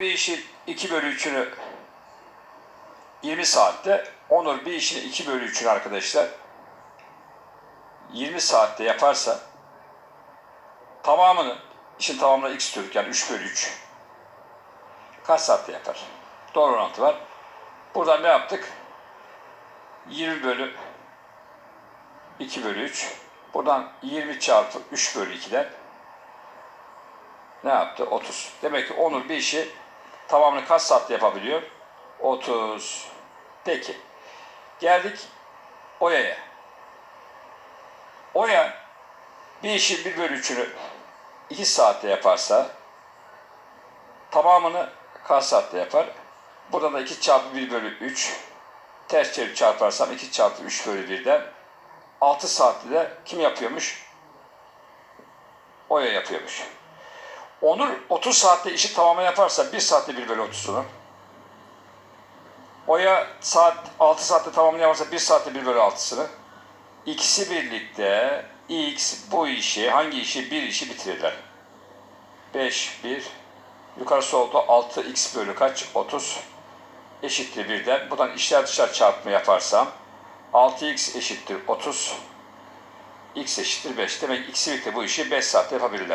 bir işin 2 bölü 3'ünü 20 saatte, Onur bir işin 2 bölü 3'ünü arkadaşlar 20 saatte yaparsa tamamını, işin tamamına x diyorduk yani 3 bölü 3 kaç saatte yapar? Doğru orantı var. Buradan ne yaptık? 20 bölü 2 bölü 3. Buradan 20 çarpı 3 bölü 2'den ne yaptı? 30. Demek ki Onur bir işi tamamını kaç saatte yapabiliyor? 30. Peki. Geldik Oya'ya. Oya bir işin 1 bölü 3'ünü 2 saatte yaparsa tamamını kaç saatte yapar? Burada da 2 çarpı 1 bölü 3 ters çevirip çarparsam 2 çarpı 3 bölü 1'den 6 saatte de kim yapıyormuş? Oya yapıyormuş. Onur 30 saatte işi tamamen yaparsa 1 saatte 1 bölü 30'unu. Oya saat 6 saatte tamamını yaparsa 1 saatte 1 bölü 6'sını. İkisi birlikte X bu işi hangi işi bir işi bitirirler. 5 1 yukarı solda 6x bölü kaç? 30 eşittir 1'den. Buradan işler dışarı çarpımı yaparsam 6x eşittir 30 x eşittir 5. Demek x'i birlikte bu işi 5 saatte yapabilirler.